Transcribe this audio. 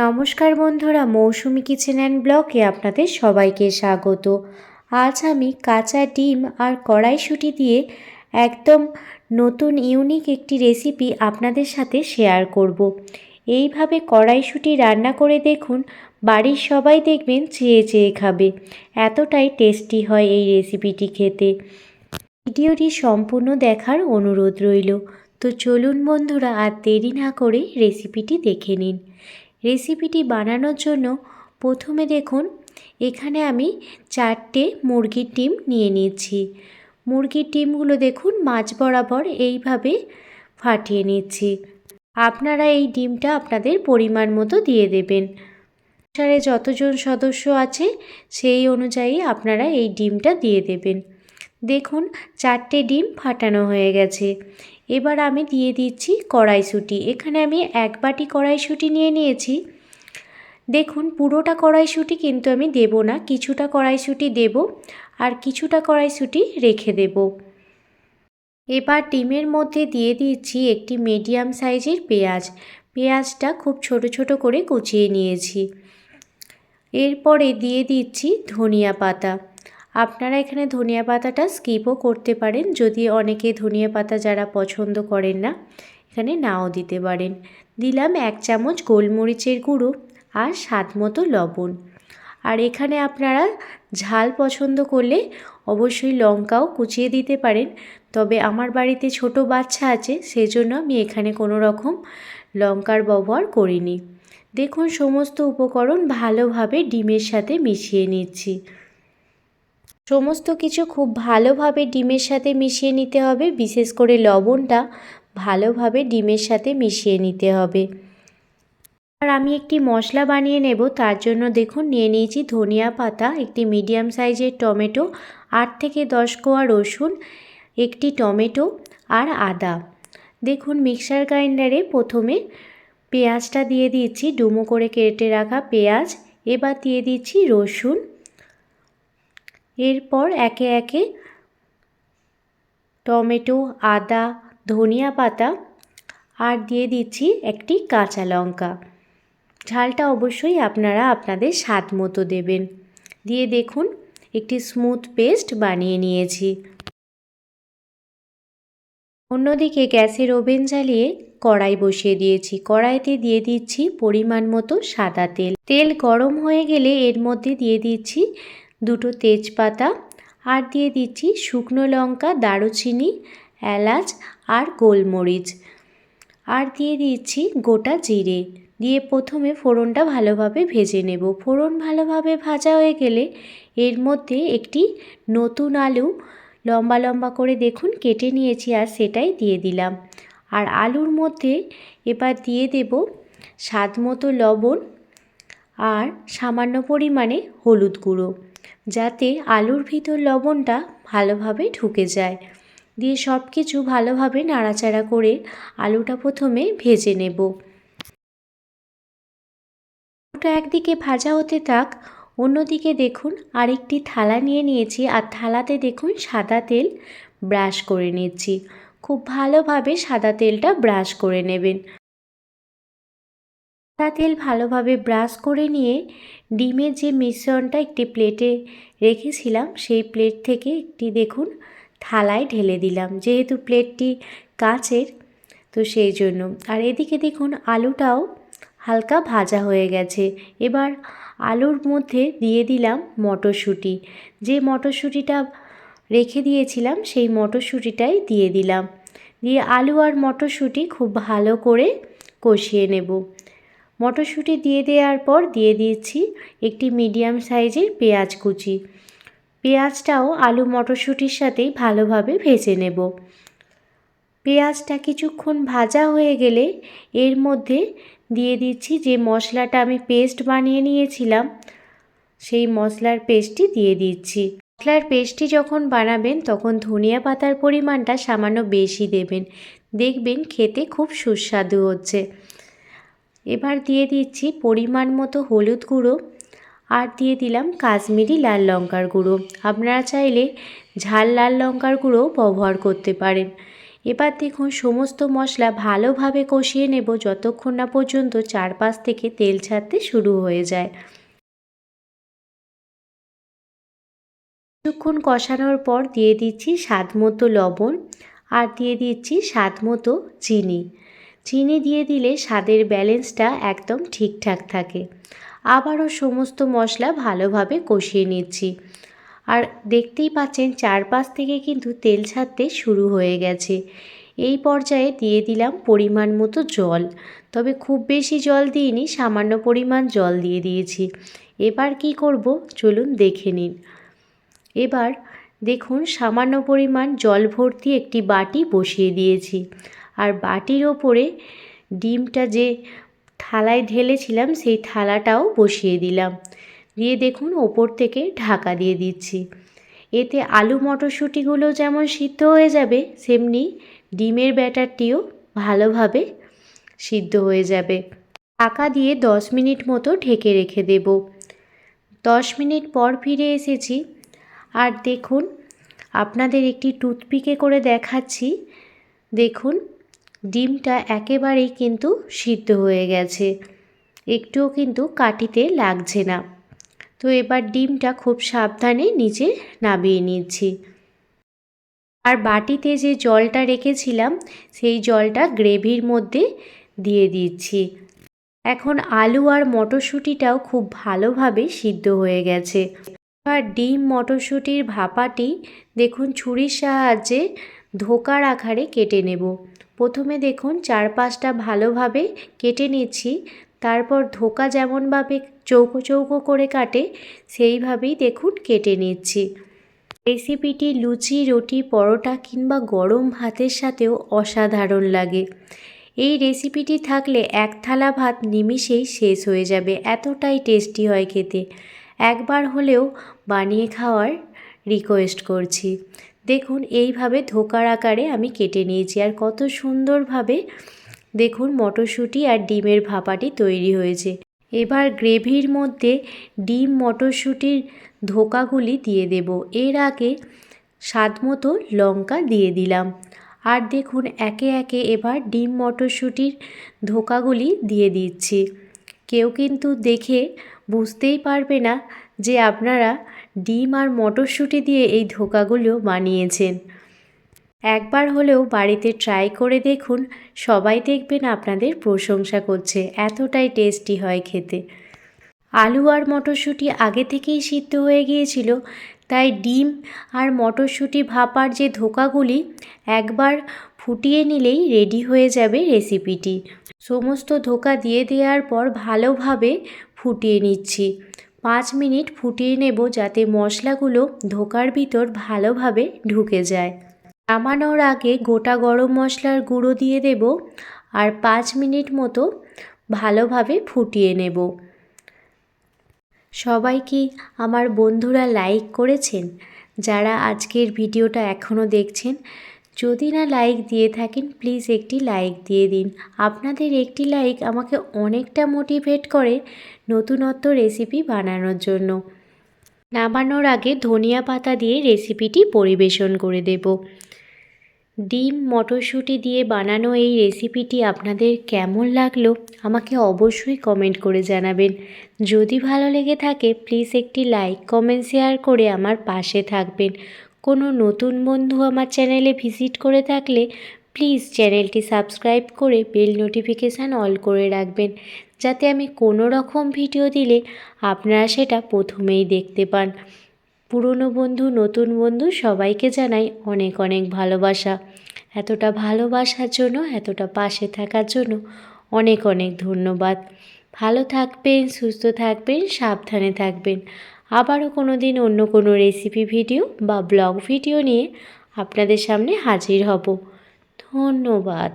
নমস্কার বন্ধুরা, মৌসুমি kitchen and ব্লকে আপনাদের সবাইকে স্বাগত। আজ আমি কাঁচা ডিম আর কড়াইশুঁটি দিয়ে একদম নতুন, ইউনিক একটি রেসিপি আপনাদের সাথে শেয়ার করব। এইভাবে কড়াইশুঁটি রান্না করে দেখুন, বাড়ির সবাই দেখবেন চেয়ে চেয়ে খাবে। এতটাই টেস্টি হয় এই রেসিপিটি খেতে। ভিডিওটি সম্পূর্ণ দেখার অনুরোধ রইল। তো চলুন বন্ধুরা, আর দেরি না করে রেসিপিটি দেখে নিন। রেসিপিটি বানানোর জন্য প্রথমে দেখুন, এখানে আমি চারটে মুরগির ডিম নিয়ে নিচ্ছি মুরগির ডিমগুলো দেখুন মাছ বরাবর এইভাবে ফাটিয়ে নিচ্ছি। আপনারা এই ডিমটা আপনাদের পরিমাণ মতো দিয়ে দেবেন। সংসারে যতজন সদস্য আছে, সেই অনুযায়ী আপনারা এই ডিমটা দিয়ে দেবেন। দেখুন, চারটে ডিম ফাটানো হয়ে গেছে। এবার আমি দিয়ে দিচ্ছি কড়াইশুঁটি। এখানে আমি এক বাটি কড়াইশুঁটি নিয়ে নিয়েছি। দেখুন, পুরোটা কড়াইশুঁটি কিন্তু আমি দেব না। কিছুটা কড়াইশুঁটি দেব আর কিছুটা কড়াইশুঁটি রেখে দেব। এবার ডিমের মধ্যে দিয়ে দিচ্ছি একটি মিডিয়াম সাইজের পেঁয়াজ। পেঁয়াজটা খুব ছোট ছোট করে কুচিয়ে নিয়েছি। এরপরে দিয়ে দিচ্ছি ধনিয়া পাতা। আপনারা এখানে ধনিয়া পাতাটা স্কিপও করতে পারেন, যদি অনেকে ধনিয়া পাতা যারা পছন্দ করেন না, এখানে নাও দিতে পারেন। দিলাম এক চামচ গোলমরিচের গুঁড়ো আর স্বাদ মতো লবণ। আর এখানে আপনারা ঝাল পছন্দ করলে অবশ্যই লঙ্কাও কুচিয়ে দিতে পারেন, তবে আমার বাড়িতে ছোট বাচ্চা আছে, সেজন্য আমি এখানে কোনো রকম লঙ্কার ব্যবহার করিনি। দেখুন, সমস্ত উপকরণ ভালোভাবে ডিমের সাথে মিশিয়ে নিচ্ছি। সমস্ত কিছু খুব ভালোভাবে ডিমের সাথে মিশিয়ে নিতে হবে। বিশেষ করে লবণটা ভালোভাবে ডিমের সাথে মিশিয়ে নিতে হবে। আর আমি একটি মশলা বানিয়ে নেব। তার জন্য দেখুন, নিয়ে নিয়েছি ধনিয়া পাতা, একটি মিডিয়াম সাইজের টমেটো, আট থেকে দশ কোয়া রসুন, একটি টমেটো আর আদা। দেখুন, মিক্সার গ্রাইন্ডারে প্রথমে পেঁয়াজটা দিয়ে দিচ্ছি। ডুমো করে কেটে রাখা পেঁয়াজ। এবার দিয়ে দিচ্ছি রসুন। এরপর একে একে টমেটো, আদা, ধনিয়া পাতা আর দিয়ে দিচ্ছি একটি কাঁচা লঙ্কা। ঝালটা অবশ্যই আপনারা আপনাদের স্বাদ মতো দেবেন। দিয়ে দেখুন, একটি স্মুথ পেস্ট বানিয়ে নিয়েছি। অন্যদিকে গ্যাসের ওভেন জ্বালিয়ে কড়াই বসিয়ে দিয়েছি। কড়াইতে দিয়ে দিচ্ছি পরিমাণ মতো সাদা তেল। তেল গরম হয়ে গেলে এর মধ্যে দিয়ে দিচ্ছি দুটো তেজপাতা আর দিয়ে দিচ্ছি শুকনো লঙ্কা, দারুচিনি, এলাচ আর গোলমরিচ। আর দিয়ে দিচ্ছি গোটা জিরে। দিয়ে প্রথমে ফোড়নটা ভালোভাবে ভেজে নেব। ফোড়ন ভালোভাবে ভাজা হয়ে গেলে এর মধ্যে একটি নতুন আলু লম্বা লম্বা করে দেখুন কেটে নিয়েছি আর সেটাই দিয়ে দিলাম। আর আলুর মধ্যে এবার দিয়ে দেব স্বাদ মতো লবণ আর সামান্য পরিমাণে হলুদ গুঁড়ো। যাতে আলুর ভিতর লবণটা ভালোভাবে ঢুকে যায়। দিয়ে সব কিছু ভালোভাবে নাড়াচাড়া করে আলুটা প্রথমে ভেজে নেব। আলুটা একদিকে ভাজা হতে থাক, অন্যদিকে দেখুন আরেকটি থালা নিয়ে নিয়েছি আর থালাতে দেখুন সাদা তেল ব্রাশ করে নিচ্ছি। খুব ভালোভাবে সাদা তেলটা ব্রাশ করে নেবেন। সাদা তেল ভালোভাবে ব্রাশ করে নিয়ে ডিমের যে মিশ্রণটা একটি প্লেটে রেখেছিলাম, সেই প্লেট থেকে একটি দেখুন থালায় ঢেলে দিলাম, যেহেতু প্লেটটি কাচের, তো সেই জন্য। আর এদিকে দেখুন আলুটাও হালকা ভাজা হয়ে গেছে। এবার আলুর মধ্যে দিয়ে দিলাম মটরশুঁটি। যে মটরশুঁটিটা রেখে দিয়েছিলাম, সেই মটরশুঁটিটাই দিয়ে দিলাম। দিয়ে আলু আর মটরশুঁটি খুব ভালো করে কষিয়ে নেব। মটরশুঁটি দিয়ে দেওয়ার পর দিয়ে দিচ্ছি একটি মিডিয়াম সাইজের পেঁয়াজ কুচি। পেঁয়াজটাও আলু মটরশুঁটির সাথেই ভালোভাবে ভেজে নেব। পেঁয়াজটা কিছুক্ষণ ভাজা হয়ে গেলে এর মধ্যে দিয়ে দিচ্ছি যে মশলাটা আমি পেস্ট বানিয়ে নিয়েছিলাম, সেই মশলার পেস্টটি দিয়ে দিচ্ছি। মশলার পেস্টটি যখন বানাবেন তখন ধনিয়া পাতার পরিমাণটা সামান্য বেশি দেবেন। দেখবেন খেতে খুব সুস্বাদু হচ্ছে। এবার দিয়ে দিচ্ছি পরিমাণ মতো হলুদ গুঁড়ো আর দিয়ে দিলাম কাশ্মীরি লাল লঙ্কার গুঁড়ো। আপনারা চাইলে ঝাল লাল লঙ্কার গুঁড়ো ব্যবহার করতে পারেন। এবার দেখুন সমস্ত মশলা ভালোভাবে কষিয়ে নেব যতক্ষণ না পর্যন্ত চারপাশ থেকে তেল ছাড়তে শুরু হয়ে যায়। কিছুক্ষণ কষানোর পর দিয়ে দিচ্ছি স্বাদ মতো লবণ আর দিয়ে দিচ্ছি স্বাদ মতো চিনি। চিনি দিয়ে দিলে স্বাদের ব্যালেন্সটা একদম ঠিকঠাক থাকে। আবারও সমস্ত মশলা ভালোভাবে কষিয়ে নিচ্ছি। আর দেখতেই পাচ্ছেন চারপাশ থেকে কিন্তু তেল ছাড়তে শুরু হয়ে গেছে। এই পর্যায়ে দিয়ে দিলাম পরিমাণ মতো জল। তবে খুব বেশি জল দিইনি, সামান্য পরিমাণ জল দিয়ে দিয়েছি। এবার কি করব? চলুন দেখে নিন। এবার দেখুন সামান্য পরিমাণ জল ভর্তি একটি বাটি বসিয়ে দিয়েছি। আর বাটির ওপরে ডিমটা যে থালায় ঢেলেছিলাম, সেই থালাটাও বসিয়ে দিলাম। দিয়ে দেখুন, ওপর থেকে ঢাকা দিয়ে দিচ্ছি। এতে আলু মটরশুঁটিগুলো যেমন সিদ্ধ হয়ে যাবে, সেমনি ডিমের ব্যাটারটিও ভালোভাবে সিদ্ধ হয়ে যাবে। ঢাকা দিয়ে দশ মিনিট মতো ঢেকে রেখে দেব। দশ মিনিট পর ফিরে এসেছি। আর দেখুন, আপনাদের একটি টুথপিকে করে দেখাচ্ছি। দেখুন ডিমটা একেবারেই কিন্তু সিদ্ধ হয়ে গেছে। একটুও কিন্তু কাটিতে লাগছে না। তো এবার ডিমটা খুব সাবধানে নিচে নামিয়ে নিচ্ছি। আর বাটিতে যে জলটা রেখেছিলাম, সেই জলটা গ্রেভির মধ্যে দিয়ে দিচ্ছি। এখন আলু আর মটরশুঁটিটাও খুব ভালোভাবে সিদ্ধ হয়ে গেছে। এবার ডিম, মটরশুঁটির ভাপাটি, দেখুন, ছুরির সাহায্যে ধোকার আকারে কেটে নেব। প্রথমে দেখুন চার পাঁচটা ভালোভাবে কেটে নিচ্ছি। তারপর ধোকা যেমনভাবে চৌকো চৌকো করে কাটে, সেইভাবেই দেখুন কেটে নিচ্ছি। রেসিপিটি লুচি, রুটি, পরোটা কিংবা গরম ভাতের সাথেও অসাধারণ লাগে। এই রেসিপিটি থাকলে এক থালা ভাত নিমিষেই শেষ হয়ে যাবে, এতটাই টেস্টি হয় খেতে। একবার হলেও বানিয়ে খাওয়ার রিকোয়েস্ট করছি। দেখুন, এইভাবে ধোকার আকারে আমি কেটে নিয়েছি। আর কত সুন্দরভাবে দেখুন, মটরশুঁটি আর ডিমের ভাপাটি তৈরি হয়েছে। এবার গ্রেভির মধ্যে ডিম, মটরশুঁটির ধোকাগুলি দিয়ে দেব। এর আগে স্বাদ মতো লঙ্কা দিয়ে দিলাম। আর দেখুন, একে একে এবার ডিম, মটরশুঁটির ধোকাগুলি দিয়ে দিচ্ছি। কেউ কিন্তু দেখে বুঝতেই পারবে না যে আপনারা ডিম আর মটরশুঁটি দিয়ে এই ধোকাগুলো বানিয়েছেন। একবার হলেও বাড়িতে ট্রাই করে দেখুন, সবাই দেখবেন আপনাদের প্রশংসা করছে, এতটাই টেস্টি হয় খেতে। আলু আর মটরশুঁটি আগে থেকেই সিদ্ধ হয়ে গিয়েছিল, তাই ডিম আর মটরশুঁটি ভাপার যে ধোকাগুলি একবার ফুটিয়ে নিলেই রেডি হয়ে যাবে রেসিপিটি। সমস্ত ধোকা দিয়ে দেওয়ার পর ভালোভাবে ফুটিয়ে নিচ্ছি। পাঁচ মিনিট ফুটিয়ে নেব যাতে মশলাগুলো ধোকার ভিতর ভালোভাবে ঢুকে যায়। নামানোর আগে গোটা গরম মশলার গুঁড়ো দিয়ে দেব আর পাঁচ মিনিট মতো ভালোভাবে ফুটিয়ে নেব। সবাই কি আমার বন্ধুরা লাইক করেছেন? যারা আজকের ভিডিওটা এখনও দেখছেন যদি না লাইক দিয়ে থাকেন প্লিজ একটি লাইক দিয়ে দিন। আপনাদের একটি লাইক আমাকে অনেকটা মোটিভেট করে নতুনত্ব রেসিপি বানানোর জন্য। নামানোর আগে ধনিয়া পাতা দিয়ে রেসিপিটি পরিবেশন করে দেব। ডিম, মটরশুঁটি দিয়ে বানানো এই রেসিপিটি আপনাদের কেমন লাগল, আমাকে অবশ্যই কমেন্ট করে জানাবেন। যদি ভালো লেগে থাকে প্লিজ একটি লাইক কমেন্ট শেয়ার করে আমার পাশে থাকবেন। কোনো নতুন বন্ধু আমার চ্যানেলে ভিজিট করে থাকলে প্লিজ চ্যানেলটি সাবস্ক্রাইব করে বেল নোটিফিকেশান অল করে রাখবেন, যাতে আমি কোনো রকম ভিডিও দিলে আপনারা সেটা প্রথমেই দেখতে পান। পুরনো বন্ধু, নতুন বন্ধু সবাইকে জানাই অনেক অনেক ভালোবাসা। এতটা ভালোবাসার জন্য, এতটা পাশে থাকার জন্য অনেক অনেক ধন্যবাদ। ভালো থাকবেন, সুস্থ থাকবেন, সাবধানে থাকবেন। আবারও কোনো দিন অন্য কোনো রেসিপি ভিডিও বা ব্লগ ভিডিও নিয়ে আপনাদের সামনে হাজির হব। ধন্যবাদ।